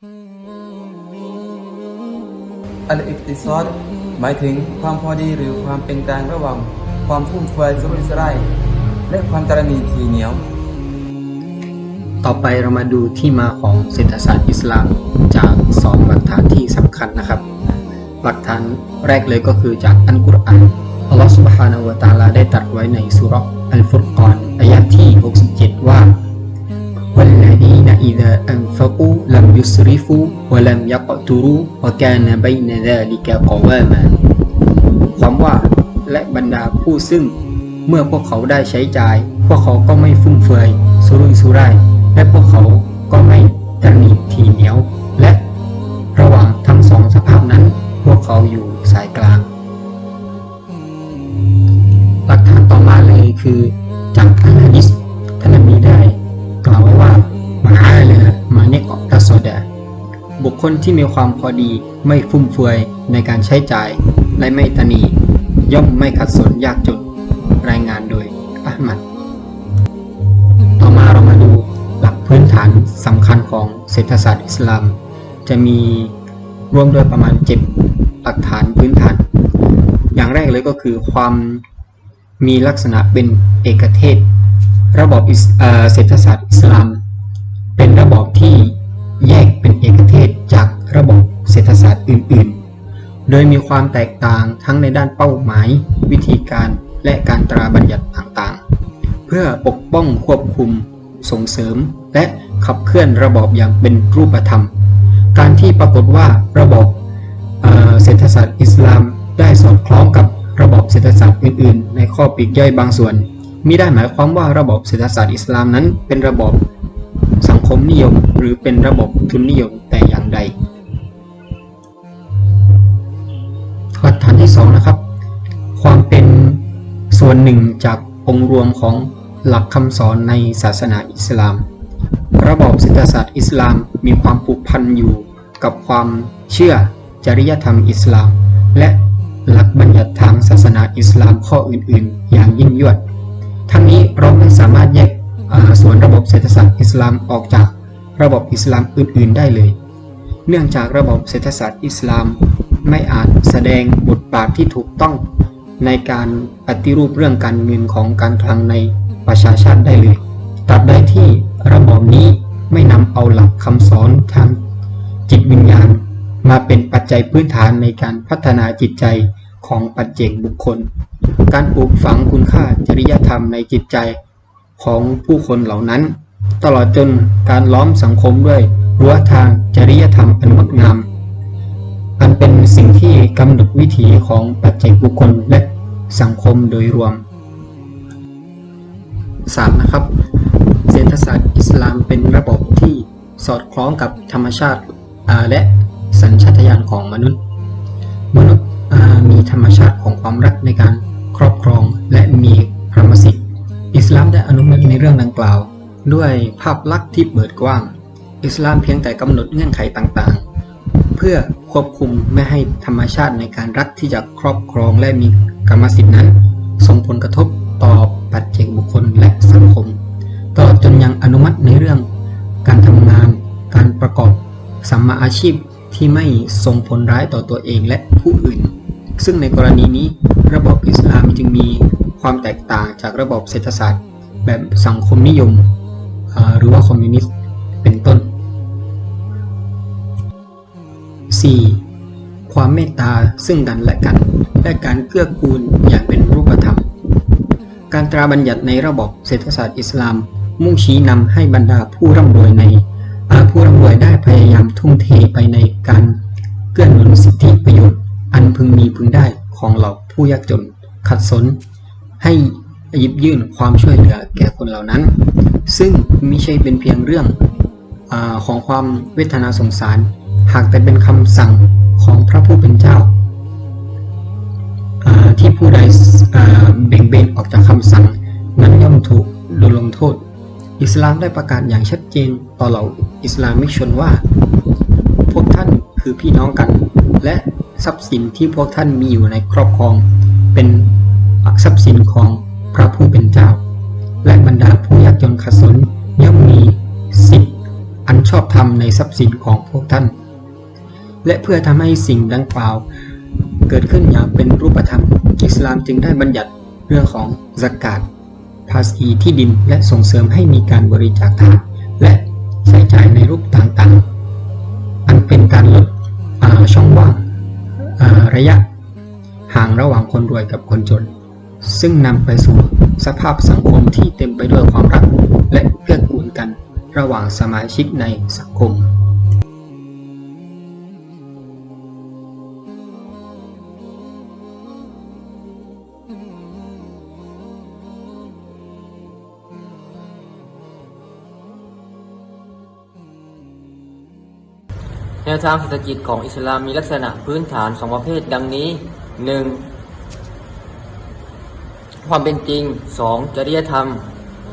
อัลอิกติซอดหมายถึงความพอดีหรือความเป็นกลางระหว่างความฟุ่มเฟือยสุรุ่ยสุร่ายและความตระนีทีเหนียว ต่อไปเรามาดูที่มาของเศรษฐศาสตร์อิสลามจากสองหลักฐานที่สำคัญนะครับ หลักฐานแรกเลยก็คือจากอัลกุรอานอัลลอฮฺสุบฮานาวะตาลาได้ตรัสไว้ในสุรอกอัลฟุรกอนอายะที่ 67 ว่าวัล والذين إذا أنفقوا لم يسرفوا ولم يقتروا وكان بين ذلك قواما ความว่าและบรรดาผู้ซึ่งเมื่อพวกเขาได้ใช้จ่าย พวกเขาก็ไม่ฟุ่มเฟือยสุรุ่ยสุร่าย และพวกเขาก็ไม่ตระหนี่ทีเหนียว และระหว่างทั้งสองสภาพนั้น พวกเขาอยู่สายกลาง หลักฐานต่อมาเลยคือจากอัลฮะดิษ บุคคลที่มีความพอดีไม่ฟุ่มเฟือยในการใช้จ่าย และไม่ตนีย่อมไม่ขัดสนยากจนรายงานโดยอัลมัดต่อมาเรามาดูหลักพื้นฐานสำคัญของเศรษฐศาสตร์อิสลาม จะมีรวมโดยประมาณ7หลักฐานพื้นฐาน อย่างแรกเลยก็คือความมีลักษณะเป็นเอกเทศ ระบบเศรษฐศาสตร์อิสลาม เป็นระบบที่ แยกเป็นเอกเทศจากระบบเศรษฐศาสตร์อื่น ๆ โดยมีความแตกต่างทั้งในด้านเป้าหมาย วิธีการและการตราบัญญัติต่างๆ เพื่อปกป้องควบคุม ส่งเสริม และขับเคลื่อนระบอบอย่างเป็นรูปธรรม การที่ปรากฏว่าระบบเศรษฐศาสตร์อิสลามได้สอดคล้องกับระบบเศรษฐศาสตร์อื่น ๆ ในข้อปีกย่อยบางส่วนมิได้หมายความว่าระบบเศรษฐศาสตร์อิสลามนั้นเป็นระบบ สังคมนิยม หรือเป็นระบบทุนนิยมแต่อย่างใดหลักฐานที่สองนะครับ ความเป็นส่วนหนึ่งจากองค์รวมของหลักคำสอนในศาสนาอิสลาม ระบบเศรษฐศาสตร์อิสลามมีความผูกพันอยู่กับความเชื่อจริยธรรมอิสลาม และหลักบัญญัติทางศาสนาอิสลามข้ออื่นๆ อย่างยิ่งยวด ทั้งนี้เราไม่สามารถแยก ส่วนระบบเศรษฐศาสตร์อิสลามออกจากระบบอิสลามอื่น ๆ ได้เลย เนื่องจากระบบเศรษฐศาสตร์อิสลามไม่อาจแสดงบทบาทที่ถูกต้องในการปฏิรูปเรื่องการเงินของการคลังในประชาชาติได้เลยตราบใดที่ระบบนี้ไม่นำเอาหลักคำสอนทางจิตวิญญาณ มาเป็นปัจจัยพื้นฐานในการพัฒนาจิตใจของปัจเจกบุคคล การปลูกฝังคุณค่าจริยธรรมในจิตใจ ของผู้คนเหล่านั้น ตลอดจนการล้อมสังคมด้วยรั้วทางจริยธรรมอันงดงาม อันเป็นสิ่งที่กำหนดวิถีของปัจเจกบุคคลและสังคมโดยรวม 3. นะครับ เศรษฐศาสตร์อิสลามเป็นระบบที่สอดคล้องกับธรรมชาติและสัญชาตญาณของมนุษย์ มนุษย์มีธรรมชาติของความรักในการครอบครองและมีพรหมสิทธิ อิสลามได้อนุมัติในเรื่องดังกล่าว ด้วยภาพลักษณ์ที่เปิดกว้าง อิสลามเพียงแต่กำหนดเงื่อนไขต่างๆ เพื่อควบคุมไม่ให้ธรรมชาติในการรักที่จะครอบครองและมีกรรมสิทธินั้น ส่งผลกระทบต่อปัจเจกบุคคลและสังคม ตลอดจนยังอนุมัติในเรื่อง การทำงาน การประกอบสัมมาอาชีพที่ไม่ส่งผลร้ายต่อตัวเองและผู้อื่น ซึ่งในกรณีนี้ระบบอิสลามจึงมีความแตกต่างจากระบบเศรษฐศาสตร์ แบบสังคมนิยม หรือว่าคอมมิวนิสต์เป็นต้น 4. ความเมตตาซึ่งกันและกัน และการเกื้อกูลอย่างเป็นรูปธรรม การตราบัญญัติในระบบเศรษฐศาสตร์อิสลาม มุ่งชี้นำให้บรรดาผู้ร่ำรวยในผู้ร่ำรวยได้พยายามทุ่มเทไปในการเกื้อหนุนสิทธิประโยชน์ อันพึงมีพึงได้ของเหล่าผู้ยากจน ขัดสน ให้หยิบยื่นความช่วยเหลือแก่คนเหล่านั้น ซึ่งมิใช่เป็นเพียงเรื่องอของความเวทนาสงสาร หากแต่เป็นคำสั่งของพระผู้เป็นเจ้า ที่ผู้ใดเบ่งเบนออกจากคำสั่ง นั้นย่อมถูกโดนลงโทษ อิสลามได้ประกาศอย่างชัดเจนต่อเหล่าอิสลามิกชนว่า พวกท่านคือพี่น้องกัน และ ทรัพย์สินที่พวกท่านมีอยู่ในครอบครอง เป็นทรัพย์สินของพระผู้เป็นเจ้า และบรรดาผู้ยากจนขัดสนย่อมมีสิทธิ์อันชอบธรรมในทรัพย์สินของพวกท่าน และเพื่อทำให้สิ่งดังกล่าว เกิดขึ้นอย่างเป็นรูปธรรม อิสลามจึงได้บัญญัติเรื่องของสกาดภาษีที่ดินและส่งเสริมให้มีการบริจาคทานและใช้จ่ายในรูปต่างๆ อันเป็นการลดช่องว่าง ระยะห่างระหว่างคนรวยกับคนจน ซึ่งนำไปสู่สภาพสังคมที่เต็มไปด้วยความรักและเกื้อกูลกันระหว่างสมาชิกในสังคม วทางเศรษฐกิจของอิสลามมีลักษณะพื้นฐานสองประเภทดังนี้ 1. ความเป็นจริง 2. จริยธรรม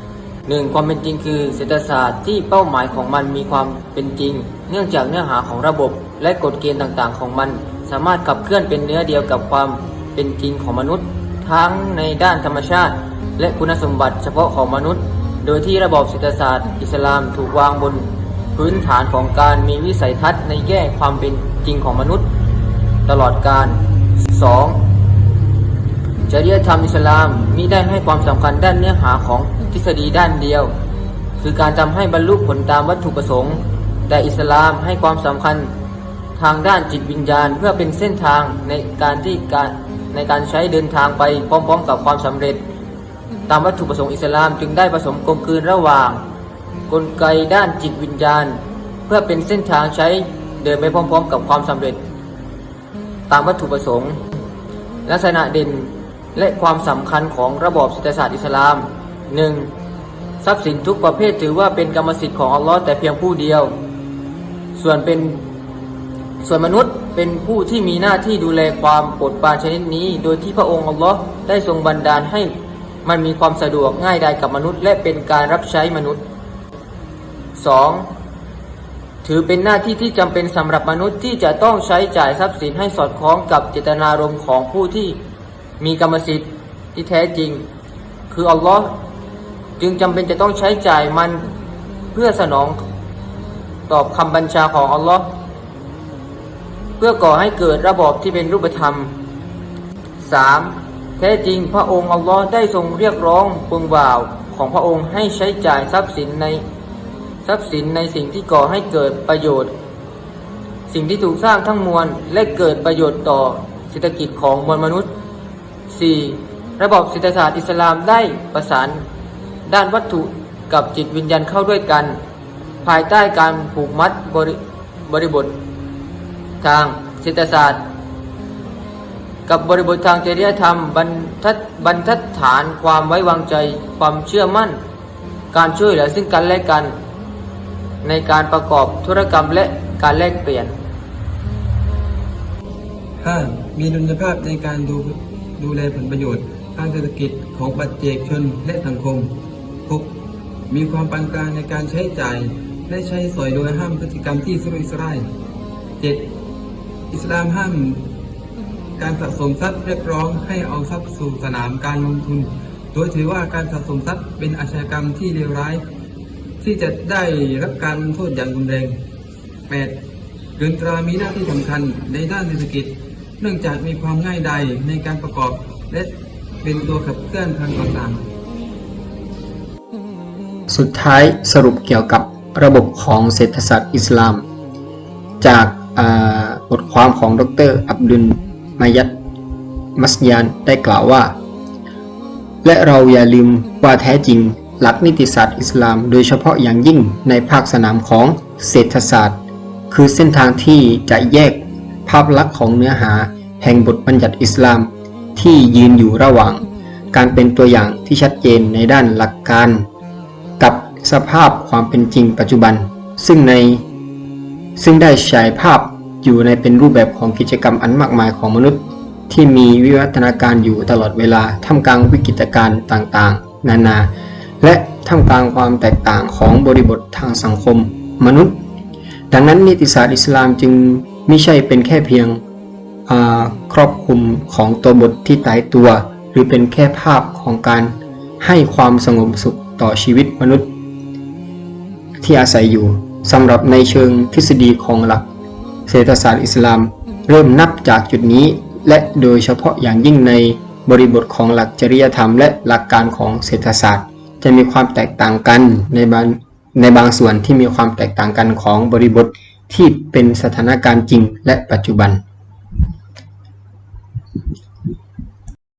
1. ความเป็นจริงคือเศรษฐศาสตร์ที่เป้าหมายของมันมีความเป็นจริง เนื่องจากเนื้อหาของระบบและกฎเกณฑ์ต่างๆ ของมัน สามารถขับเคลื่อนเป็นเนื้อเดียวกับความเป็นจริงของมนุษย์ ทั้งในด้านธรรมชาติ และคุณสมบัติเฉพาะของมนุษย์ โดยที่ระบบเศรษฐศาสตร์ อิสลามถูกวางบน พื้นฐานของการมีวิสัยทัศน์ในแง่ความเป็นจริงของมนุษย์ ตลอดการ 2. จริยธรรมอิสลามมิได้ให้ความสำคัญด้านเนื้อหาของทฤษฎีด้านเดียว คือการทำให้บรรลุผลตามวัตถุประสงค์ แต่อิสลามให้ความสำคัญทางด้านจิตวิญญาณเพื่อเป็นเส้นทางในการที่การในการใช้เดินทางไปพร้อมๆ กับความสำเร็จ ตามวัตถุประสงค์อิสลามจึงได้ผสมกลมกลืนระหว่าง กลไกด้านจิตวิญญาณ เพื่อเป็นเส้นทางใช้เดินไปพร้อม ๆ กับความสำเร็จ ตามวัตถุประสงค์ ลักษณะเด่นและความสำคัญของระบอบเศรษฐศาสตร์อิสลาม 1. ทรัพย์สินทุกประเภทถือว่าเป็นกรรมสิทธิ์ของอัลลอฮ์แต่เพียงผู้เดียว ส่วนเป็นส่วนมนุษย์เป็นผู้ที่มีหน้าที่ดูแลความปรดปานชนิดนี้ โดยที่พระองค์อัลลอฮ์ได้ทรงบันดาลให้มันมีความสะดวกง่ายดายกับมนุษย์ และเป็นการรับใช้มนุษย์ 2. ถือเป็นหน้าที่ที่จำเป็นสำหรับมนุษย์ที่จะต้องใช้จ่ายทรัพย์สินให้สอดคล้องกับเจตนารมณ์ของผู้ที่มีกรรมสิทธิ์ที่แท้จริง คืออัลลอฮ์จึงจำเป็นจะต้องใช้จ่ายมันเพื่อสนองตอบคำบัญชาของอัลลอฮ์เพื่อก่อให้เกิดระบอบที่เป็นรูปธรรม 3. แท้จริงพระองค์อัลลอฮ์ได้ทรงเรียกร้องปวงบ่าวของพระองค์ให้ใช้จ่ายทรัพย์สินใน ทรัพย์สินในสิ่งที่ก่อให้เกิดประโยชน์ สิ่งที่ถูกสร้างทั้งมวลและเกิดประโยชน์ต่อเศรษฐกิจของมวลมนุษย์ 4. ระบบเศรษฐศาสตร์อิสลามได้ประสาน ด้านวัตถุกับจิตวิญญาณเข้าด้วยกัน ภายใต้การผูกมัดบริบริบท ทางเศรษฐศาสตร์ กับบริบททางจริยธรรมบรรทัดบรรทัดฐานความไว้วางใจ ความเชื่อมั่น การช่วยเหลือซึ่งกันและกัน ในการประกอบธุรกรรมและการแลกเปลี่ยน 5. มีดุลยภาพในการดูดูแลผลประโยชน์ ทางเศรษฐกิจของปัจเจกชนและสังคม 6. มีความปานกลางในการใช้จ่าย และใช้สอยโดยห้ามพฤติกรรมที่สุรุ่ยสุร่าย 7. อิสลามห้ามการสะสมทรัพย์เรียกร้องให้เอาทรัพย์สู่สนามการลงทุน โดยถือว่าการสะสมทรัพย์เป็นอาชญากรรมที่เลวร้าย ที่จะได้รับการโทษอย่างรุนแรง 8. เงินตรามีหน้าที่สำคัญในด้านเศรษฐกิจ เนื่องจากมีความง่ายดายในการประกอบ และเป็นตัวขับเคลื่อนทางต่างๆสุดท้ายสรุปเกี่ยวกับระบบของเศรษฐศาสตร์อิสลาม จากบทความของดรอับดุลมายัดมัสยานได้กล่าวว่า และเราอย่าลืมว่าแท้จริง หลักนิติศาสตร์อิสลาม โดยเฉพาะอย่างยิ่งในภาคสนามของเศรษฐศาสตร์ คือเส้นทางที่จะแยกภาพลักษณ์ของเนื้อหา แห่งบทบัญญัติอิสลาม ที่ยืนอยู่ระหว่าง การเป็นตัวอย่างที่ชัดเจนในด้านหลักการ กับสภาพความเป็นจริงปัจจุบัน ซึ่งใน ซึ่งได้ฉายภาพอยู่ในเป็นรูปแบบของกิจกรรมอันมากมายของมนุษย์ ที่มีวิวัฒนาการอยู่ตลอดเวลาท่ามกลางวิกฤตการณ์ต่างๆ นานา และท่ามกลางความแตกต่างของบริบททางสังคมมนุษย์ ดังนั้นนิติศาสตร์อิสลามจึงไม่ใช่เป็นแค่เพียงครอบคลุมของตัวบทที่ตายตัว หรือเป็นแค่ภาพของการให้ความสงบสุขต่อชีวิตมนุษย์ ที่อาศัยอยู่สำหรับในเชิงทฤษฎีของหลัก เศรษฐศาสตร์อิสลาม เริ่มนับจากจุดนี้ และโดยเฉพาะอย่างยิ่งในบริบทของหลักจริยธรรมและหลักการของเศรษฐศาสตร์ จะมีความแตกต่างกันในบางในบางส่วนที่มีความแตกต่างกันของบริบทที่เป็นสถานการณ์จริงและปัจจุบัน